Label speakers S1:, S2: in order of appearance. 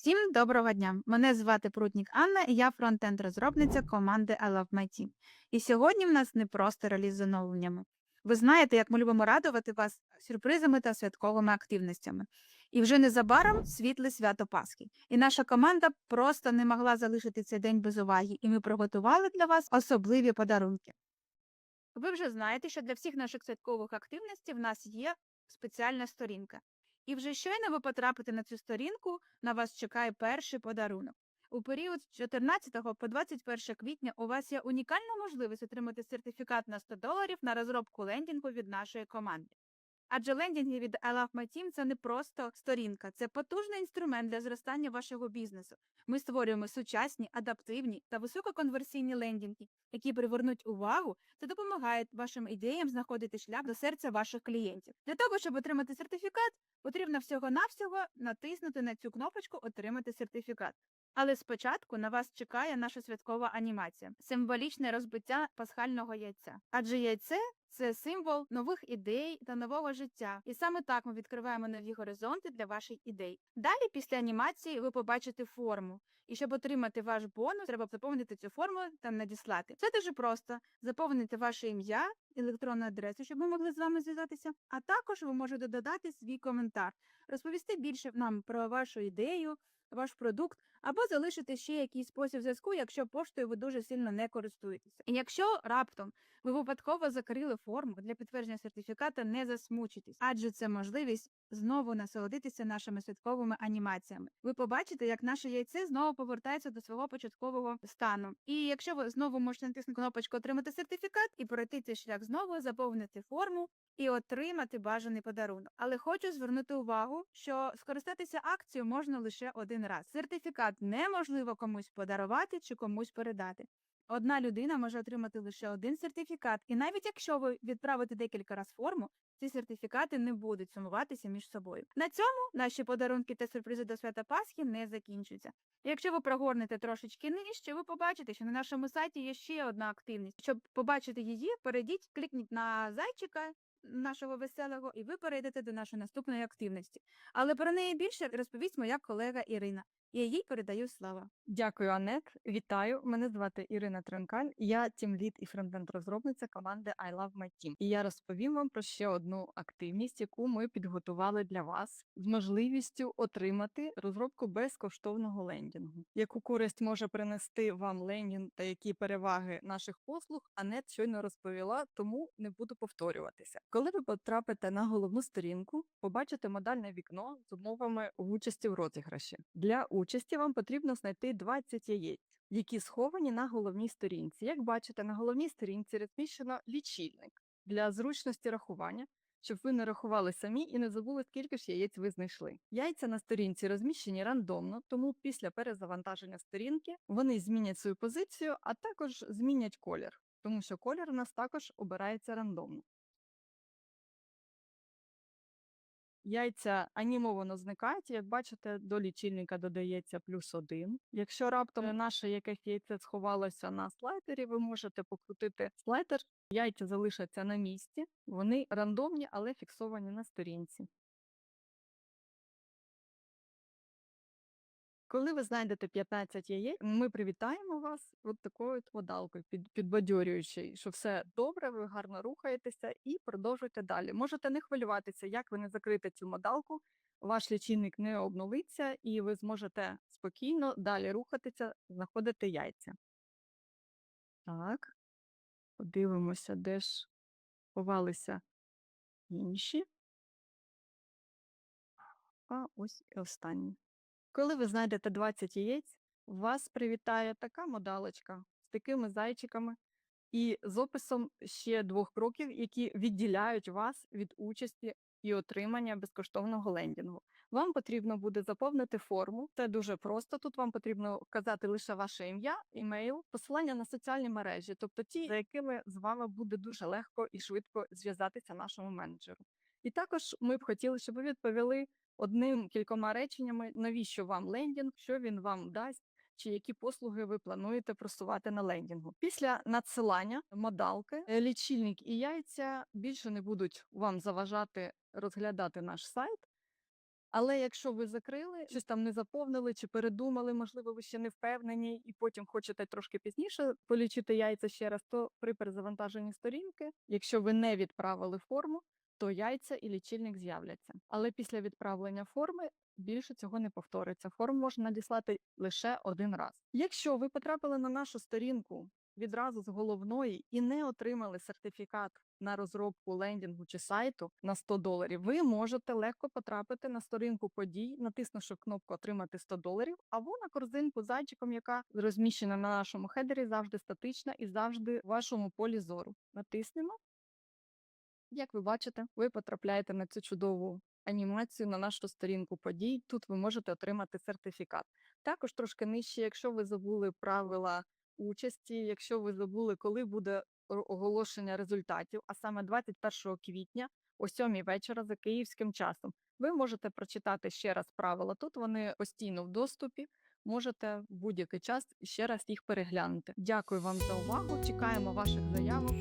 S1: Всім доброго дня! Мене звати Прутнік Анна, і я фронтенд-розробниця команди I Love My Team. І сьогодні в нас не просто реліз з оновленнями. Ви знаєте, як ми любимо радувати вас сюрпризами та святковими активностями. І вже незабаром світле свято Пасхи. І наша команда просто не могла залишити цей день без уваги, і ми приготували для вас особливі подарунки. Ви вже знаєте, що для всіх наших святкових активностей в нас є спеціальна сторінка. І вже щойно ви потрапите на цю сторінку, на вас чекає перший подарунок. У період з 14 по 21 квітня у вас є унікальна можливість отримати сертифікат на 100 доларів на розробку лендінгу від нашої команди. Адже лендінги від I Team – це не просто сторінка, це потужний інструмент для зростання вашого бізнесу. Ми створюємо сучасні, адаптивні та висококонверсійні лендінги, які привернуть увагу та допомагають вашим ідеям знаходити шлях до серця ваших клієнтів. Для того, щоб отримати сертифікат, потрібно всього-навсього натиснути на цю кнопочку Отримати сертифікат. Але спочатку на вас чекає наша святкова анімація символічне розбиття пасхального яйця. Адже яйце це символ нових ідей та нового життя. І саме так ми відкриваємо нові горизонти для ваших ідей. Далі, після анімації, ви побачите форму. І щоб отримати ваш бонус, треба заповнити цю форму та надіслати. Це дуже просто. Заповнити ваше ім'я, електронну адресу, щоб ми могли з вами зв'язатися. А також ви можете додати свій коментар, розповісти більше нам про вашу ідею, ваш продукт, або залишити ще якийсь спосіб зв'язку, якщо поштою ви дуже сильно не користуєтеся. І якщо раптом ви випадково закрили форму для підтвердження сертифіката, не засмучуйтесь, адже це можливість знову насолодитися нашими святковими анімаціями. Ви побачите, як наше яйце знову повертається до свого початкового стану. І якщо ви знову можете натиснути кнопочку Отримати сертифікат і пройти цей шлях знову, заповнити форму і отримати бажаний подарунок. Але хочу звернути увагу, що скористатися акцією можна лише один раз. Сертифікат неможливо комусь подарувати чи комусь передати. Одна людина може отримати лише один сертифікат, і навіть якщо ви відправите декілька разів форму, ці сертифікати не будуть сумуватися між собою. На цьому наші подарунки та сюрпризи до свята Пасхи не закінчуються. Якщо ви прогорнете трошечки нижче, ви побачите, що на нашому сайті є ще одна активність. Щоб побачити її, перейдіть, клікніть на зайчика нашого веселого, і ви перейдете до нашої наступної активності. Але про неї більше розповість моя колега Ірина. Я їй передаю слава.
S2: Дякую, Анет. Вітаю. Мене звати Ірина Тренкаль. Я тімлід і фронтенд-розробниця команди I Love My Team. І я розповім вам про ще одну активність, яку ми підготували для вас з можливістю отримати розробку безкоштовного лендінгу. Яку користь може принести вам лендінг та які переваги наших послуг, Анет щойно розповіла, тому не буду повторюватися. Коли ви потрапите на головну сторінку, побачите модальне вікно з умовами в участі в розіграші. Для участі вам потрібно знайти 20 яєць, які сховані на головній сторінці. Як бачите, на головній сторінці розміщено лічильник для зручності рахування, щоб ви не рахували самі і не забули, скільки ж яєць ви знайшли. Яйця на сторінці розміщені рандомно, тому після перезавантаження сторінки вони змінять свою позицію, а також змінять колір, тому що колір у нас також обирається рандомно. Яйця анімовано зникають. Як бачите, до лічильника додається плюс один. Якщо раптом наше якесь яйце сховалося на слайдері, ви можете покрутити слайдер. Яйця залишаться на місці. Вони рандомні, але фіксовані на сторінці. Коли ви знайдете 15 яєць, ми привітаємо вас от такою водалкою, під, підбадьорюючою, що все добре, ви гарно рухаєтеся і продовжуйте далі. Можете не хвилюватися, як ви не закрите цю модалку, ваш лічильник не обновиться, і ви зможете спокійно далі рухатися, знаходити яйця. Так, подивимося, де ж ховалися інші. А ось і останні. Коли ви знайдете 20 яєць, вас привітає така модалочка з такими зайчиками і з описом ще двох кроків, які відділяють вас від участі і отримання безкоштовного лендінгу. Вам потрібно буде заповнити форму. Це дуже просто. Тут вам потрібно вказати лише ваше ім'я, імейл, посилання на соціальні мережі, тобто ті, за якими з вами буде дуже легко і швидко зв'язатися нашому менеджеру. І також ми б хотіли, щоб ви відповіли одним кількома реченнями, навіщо вам лендінг, що він вам дасть, чи які послуги ви плануєте просувати на лендінгу. Після надсилання модалки, е, лічильник і яйця більше не будуть вам заважати розглядати наш сайт. Але якщо ви закрили, щось там не заповнили чи передумали, можливо, ви ще не впевнені, і потім хочете трошки пізніше полічити яйця ще раз, то при перезавантаженні сторінки, якщо ви не відправили форму, то яйця і лічильник з'являться. Але після відправлення форми більше цього не повториться. Форму можна надіслати лише один раз. Якщо ви потрапили на нашу сторінку відразу з головної і не отримали сертифікат на розробку лендінгу чи сайту на 100 доларів, ви можете легко потрапити на сторінку подій, натиснувши кнопку Отримати 100 доларів або на корзинку з зайчиком, яка розміщена на нашому хедері, завжди статична і завжди в вашому полі зору. Натиснемо. Як ви бачите, ви потрапляєте на цю чудову анімацію на нашу сторінку подій. Тут ви можете отримати сертифікат. Також трошки нижче, якщо ви забули правила участі, якщо ви забули, коли буде оголошення результатів, а саме 21 квітня о 7 вечора за київським часом, ви можете прочитати ще раз правила. Тут вони постійно в доступі. Можете в будь-який час ще раз їх переглянути. Дякую вам за увагу. Чекаємо ваших заявок.